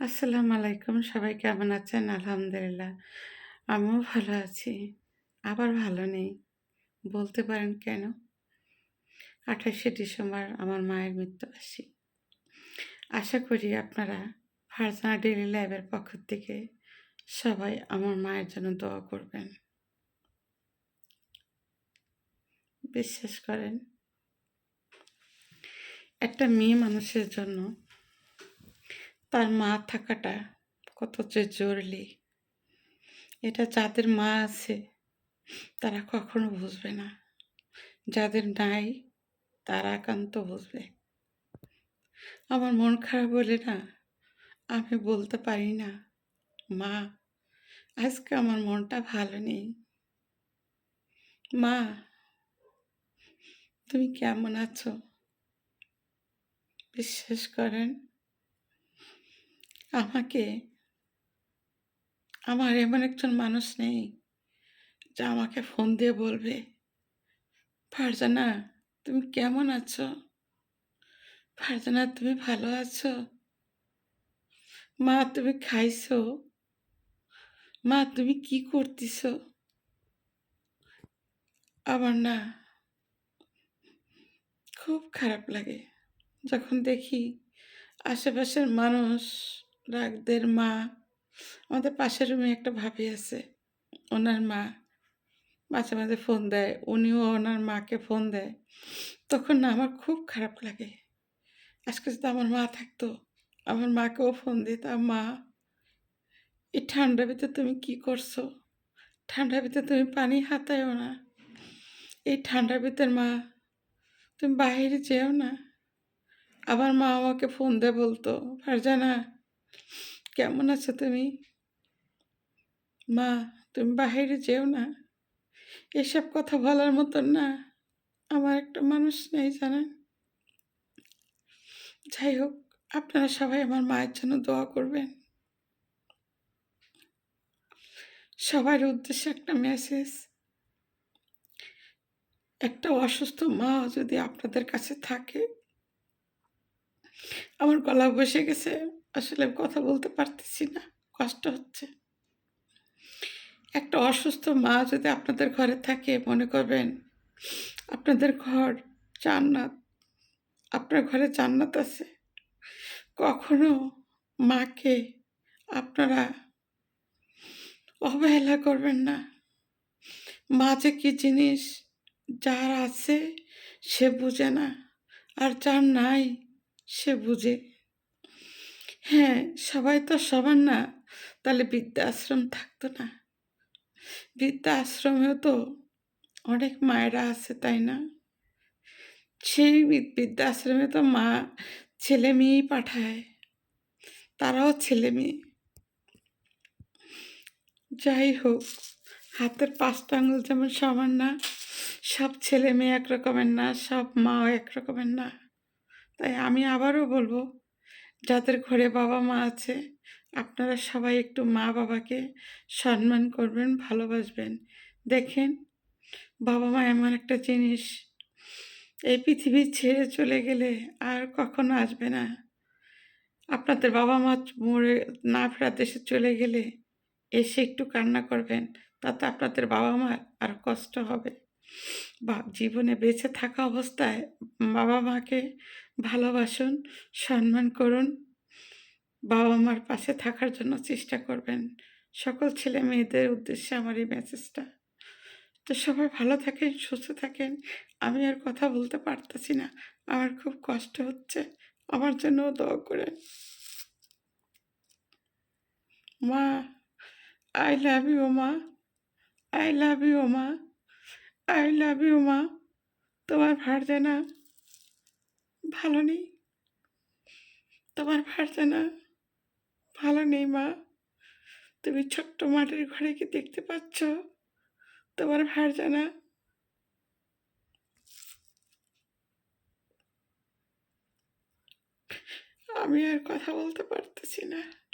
আসসালামু আলাইকুম, সবাই কেমন আছেন? আলহামদুলিল্লাহ। আমিও ভালো আছি, আবার ভালো নেই। বলতে পারেন কেন? আঠাশে ডিসেম্বর আমার মায়ের মৃত্যুবার্ষিকী। আশা করি আপনারা ফারজানা ডেলি ল্যাবের পক্ষ থেকে সবাই আমার মায়ের জন্য দোয়া করবেন। বিশ্বাস করেন, একটা মেয়ে মানুষের জন্য তার মা থাকাটা কত যে জরুরি। এটা যাদের মা আছে, তারা কখনো বুঝবে না। যাদের নাই, তারা একান্ত বুঝবে। আমার মন খারাপ বলে না, আমি বলতে পারি না, মা, আজকে আমার মনটা ভালো নেই। মা, তুমি কেমন আছো? বিশ্বাস করেন আমাকে? আমার এমন একজন মানুষ নেই, যা আমাকে ফোন দিয়ে বলবে, ফারজানা, তুমি কেমন আছো? ফারজানা, তুমি ভালো আছো? মা, তুমি খাইছো? মা, তুমি কি করতেছ? আমার না খুব খারাপ লাগে। যখন দেখি আশেপাশের মানুষ রাগদের মা, আমাদের পাশের রুমে একটা ভাবি আছে, ওনার মা। মাঝে মাঝে ফোন দেয়, উনিও ওনার মাকে ফোন দেয়। তখন না আমার খুব খারাপ লাগে। আজকে যদি আমার মা থাকতো, আমার মাকেও ফোন দিতাম, মা। এই ঠান্ডা ভিতরে তুমি কি করছ? ঠান্ডার ভিতরে তুমি পানি হাতায়ও না। এই ঠান্ডার ভিতরে, মা, তুমি বাইরে যেও না। আবার মা আমাকে ফোন দিয়ে বলতো, ফারজানা কেমন আছো তুমি? মা, তুমি বাহিরে যেও না। এসব কথা বলার মতন না। আমার একটা মানুষ নেই, জানেন? যাই হোক, আপনারা সবাই আমার মায়ের জন্য দোয়া করবেন। সবার উদ্দেশ্যে একটা মেসেজ একটা অসুস্থ মা যদি আপনাদের কাছে থাকে, আমার গলা বসে গেছে। আসলে কথা বলতে পারতেছি না, কষ্ট হচ্ছে। একটা অসুস্থ মা যদি আপনাদের ঘরে থাকে, মনে করবেন আপনাদের ঘর জান্নাত, আপনার ঘরে জান্নাত আছে। কখনো মাকে আপনারা অবহেলা করবেন না। মা যে কী জিনিস যার আছে সে বুঝে না, আর যার নাই সে বুঝে। হ্যাঁ সবাই তো সবার না। তাহলে বৃদ্ধা আশ্রম থাকতো না। বৃদ্ধা আশ্রমেও তো অনেক মায়েরা আছে, তাই না? সেই বৃদ্ধা আশ্রমে তো মা ছেলে মেয়েই পাঠায়। তারাও ছেলে মেয়ে। যাই হোক, হাতের পাঁচটা আঙুল যেমন সমান না, সব ছেলে মেয়ে এক রকমের না, সব মাও এক রকমের না। তাই আমি আবারও বলব যাদের ঘরে বাবা মা আছে, আপনারা সবাই একটু মা বাবাকে সম্মান করবেন, ভালোবাসবেন। দেখেন, বাবা মা এমন একটা জিনিস। এই পৃথিবী ছেড়ে চলে গেলে আর কখনো আসবে না। আপনাদের বাবা মা মরে না ফেরার দেশে চলে গেলে এসে একটু কান্না করবেন, তাতে আপনাদের বাবা মার আর কষ্ট হবে। জীবনে বেঁচে থাকা অবস্থায় বাবা মাকে ভালোবাসুন, সম্মান করুন। বাবা মার পাশে থাকার জন্য চেষ্টা করবেন। সকল ছেলে মেয়েদের উদ্দেশ্যে আমার এই মেসেজটা তো সবাই ভালো থাকেন, সুস্থ থাকেন। আমি আর কথা বলতে পারতেছি না। আমার খুব কষ্ট হচ্ছে। আমার জন্য দোয়া করে মা আই লাভ ইউ মা। আই লাভ ইউ মা। আই লাভ ইউ মা। তোমার ভারজানা ভালো নেই। তোমার ভারজানা ভালো নেই, মা। তুমি ছোট্ট মাটির ঘরে কি দেখতে পাচ্ছ? তোমার ভারজানা আমি আর কথা বলতে পারতেছি না।